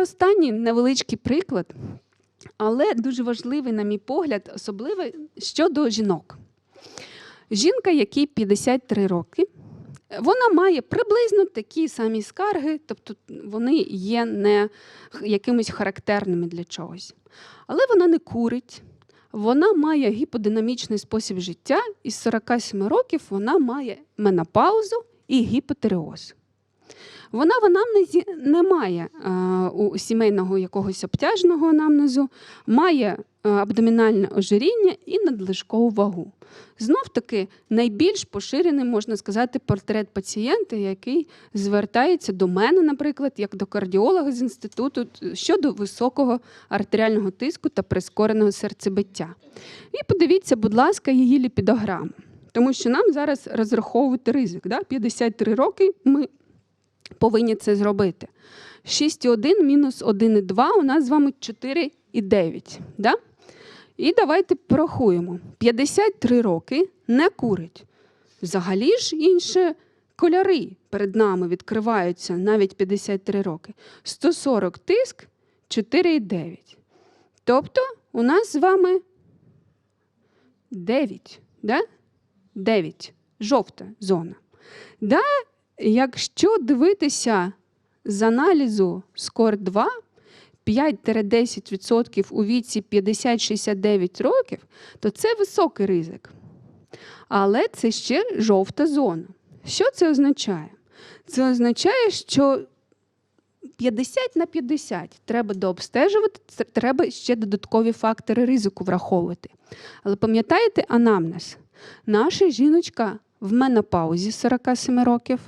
останній невеличкий приклад, але дуже важливий, на мій погляд, особливо щодо жінок. Жінка, якій 53 роки, вона має приблизно такі самі скарги, тобто вони є не якимись характерними для чогось. Але вона не курить, вона має гіподинамічний спосіб життя, і з 47 років вона має менопаузу і гіпотереоз. Вона в анамнезі не має е, у сімейного якогось обтяжного анамнезу, має е, абдомінальне ожиріння і надлишкову вагу. Знов таки, найбільш поширений, можна сказати, портрет пацієнта, який звертається до мене, наприклад, як до кардіолога з інституту щодо високого артеріального тиску та прискореного серцебиття. І подивіться, будь ласка, її ліпідограму. Тому що нам зараз розраховувати ризик. Да? 53 роки ми повинні це зробити. 6,1 мінус 1,2 у нас з вами 4,9. Да? І давайте порахуємо. 53 роки не курить. Взагалі ж інші кольори перед нами відкриваються навіть 53 роки. 140 тиск 4,9. Тобто у нас з вами 9. Да? 9. Жовта зона. Да, якщо дивитися з аналізу скор 2, 5-10% у віці 50-69 років, то це високий ризик. Але це ще жовта зона. Що це означає? Це означає, що 50 на 50 треба дообстежувати, треба ще додаткові фактори ризику враховувати. Але пам'ятаєте анамнез? Наша жіночка в менопаузі 47 років,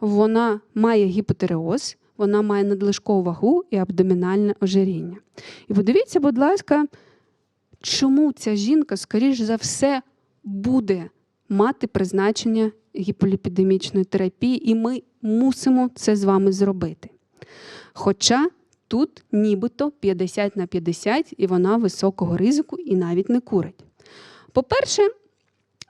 вона має гіпотереоз, вона має надлишкову вагу і абдомінальне ожиріння. І подивіться, будь ласка, чому ця жінка, скоріш за все, буде мати призначення гіполіпідемічної терапії, і ми мусимо це з вами зробити. Хоча тут нібито 50 на 50, і вона високого ризику і навіть не курить. По-перше,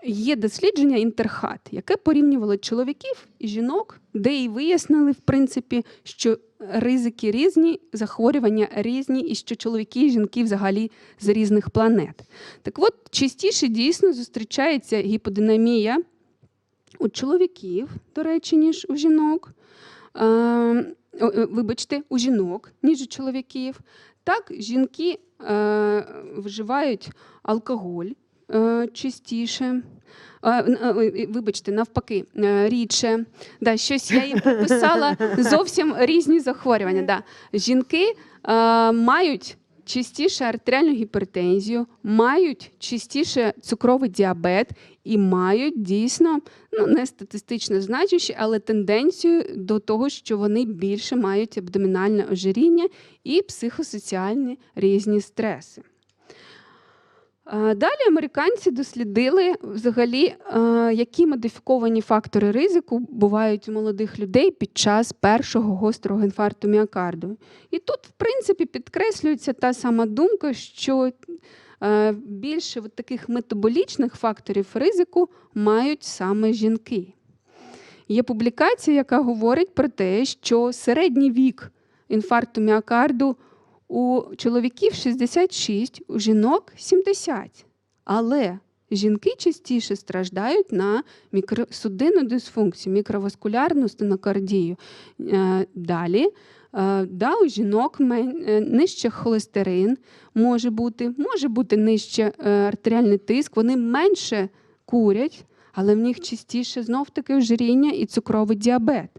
є дослідження Інтерхат, яке порівнювало чоловіків і жінок, де і вияснили, в принципі, що ризики різні, захворювання різні, і що чоловіки і жінки взагалі з різних планет. Так от, частіше дійсно зустрічається гіподинамія у чоловіків, до речі, ніж у жінок. Е, е, вибачте, у жінок, ніж у чоловіків. Так, жінки е, вживають алкоголь частіше. Е, н- е, ой, Вибачте, навпаки, е, рідше. Да, щось я їм прописала зовсім різні захворювання. Да. Жінки е, мають частіше артеріальну гіпертензію, мають частіше цукровий діабет і мають дійсно ну, не статистично значущі, але тенденцію до того, що вони більше мають абдомінальне ожиріння і психосоціальні різні стреси. Далі американці дослідили взагалі, які модифіковані фактори ризику бувають у молодих людей під час першого гострого інфаркту міокарду. І тут, в принципі, підкреслюється та сама думка, що більше от таких метаболічних факторів ризику мають саме жінки. Є публікація, яка говорить про те, що середній вік інфаркту міокарду у чоловіків 66, у жінок 70. Але жінки частіше страждають на мікросудинну дисфункцію, мікроваскулярну стенокардію. Е, Далі, е, да, у жінок е, нижче холестерин може бути, може бути нижче артеріальний тиск, вони менше курять, але в них частіше знов-таки ожиріння і цукровий діабет.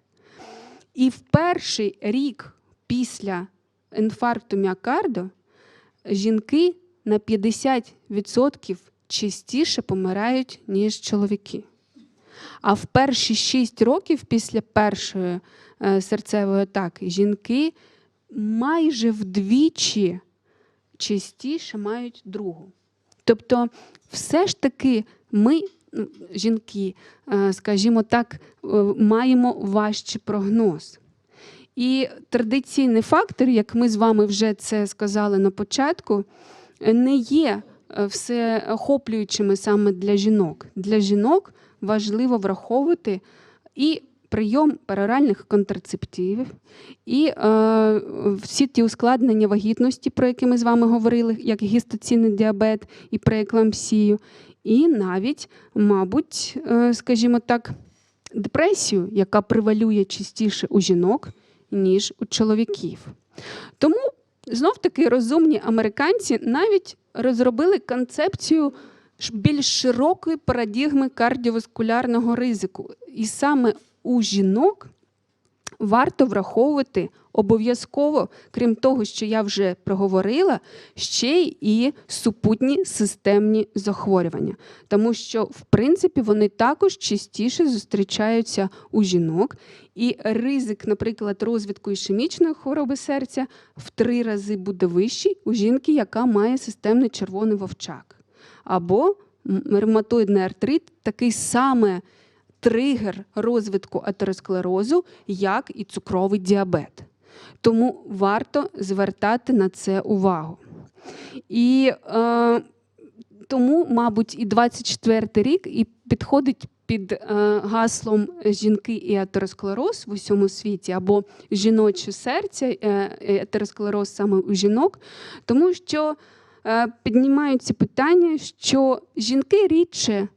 І в перший рік після інфаркту міокарду жінки на 50% частіше помирають, ніж чоловіки. А в перші 6 років після першої е, серцевої атаки жінки майже вдвічі частіше мають другу. Тобто, все ж таки, ми, жінки, е, скажімо так, е, маємо важчий прогноз. І традиційний фактор, як ми з вами вже це сказали на початку, не є е, всеохоплюючими саме для жінок. Для жінок важливо враховувати і прийом пероральних контрацептивів і е, всі ті ускладнення вагітності, про які ми з вами говорили, як гістаційний діабет і прееклампсію, і навіть, мабуть, е, скажімо так, депресію, яка превалює частіше у жінок, ніж у чоловіків. Тому знов таки розумні американці навіть розробили концепцію більш широкої парадігми кардіоваскулярного ризику. І саме у жінок варто враховувати обов'язково, крім того, що я вже проговорила, ще й супутні системні захворювання, тому що в принципі вони також частіше зустрічаються у жінок, і ризик, наприклад, розвитку ішемічної хвороби серця в три рази буде вищий у жінки, яка має системний червоний вовчак, або ревматоїдний артрит, такий саме тригер розвитку атеросклерозу, як і цукровий діабет. Тому варто звертати на це увагу. І е, тому, мабуть, і 24 рік і підходить під е, гаслом жінки і атеросклероз в усьому світі, або жіноче серце, е, атеросклероз саме у жінок, тому що е, піднімаються питання, що жінки рідше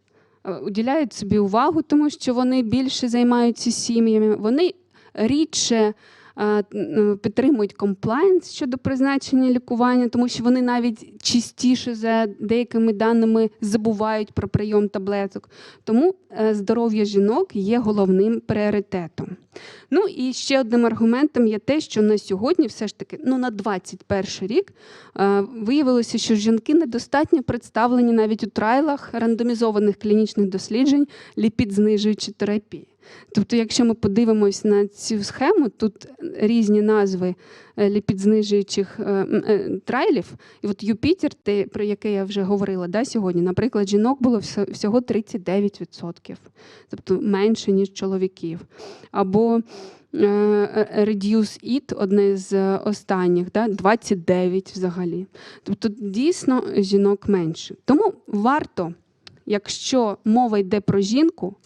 уділяють собі увагу, тому що вони більше займаються сім'ями, вони рідше е, підтримують комплайнс щодо призначення лікування, тому що вони навіть частіше за деякими даними забувають про прийом таблеток. Тому е, здоров'я жінок є головним пріоритетом. Ну і ще одним аргументом є те, що на сьогодні, все ж таки, ну на 21 рік е, виявилося, що жінки недостатньо представлені навіть у трайлах рандомізованих клінічних досліджень ліпідзнижуючої терапії. Тобто, якщо ми подивимось на цю схему, тут різні назви е, ліпідзнижуючих е, е, трайлів, і от Юпітер, те, про яке я вже говорила да, сьогодні, наприклад, жінок було всього 39%, тобто менше, ніж чоловіків. Або Reduce It, одне з останніх, да, 29 взагалі. Тобто дійсно жінок менше. Тому варто, якщо мова йде про жінку,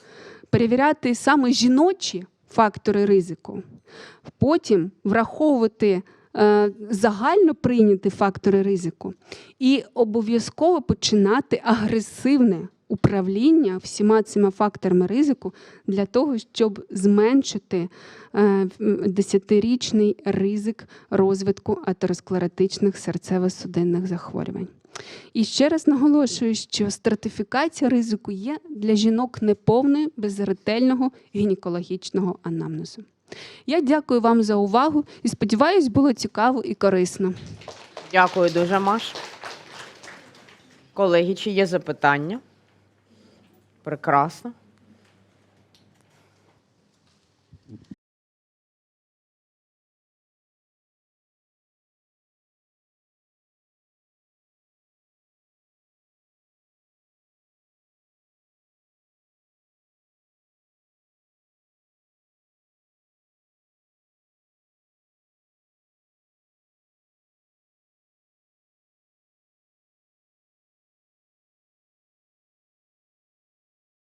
перевіряти саме жіночі фактори ризику, потім враховувати е, загально прийняті фактори ризику і обов'язково починати агресивне управління всіма цими факторами ризику для того, щоб зменшити е, десятирічний ризик розвитку атеросклеротичних серцево-судинних захворювань. І ще раз наголошую, що стратифікація ризику є для жінок неповною без ретельного гінекологічного анамнезу. Я дякую вам за увагу і сподіваюсь, було цікаво і корисно. Дякую дуже, Маш. Колеги, чи є запитання? Прекрасно.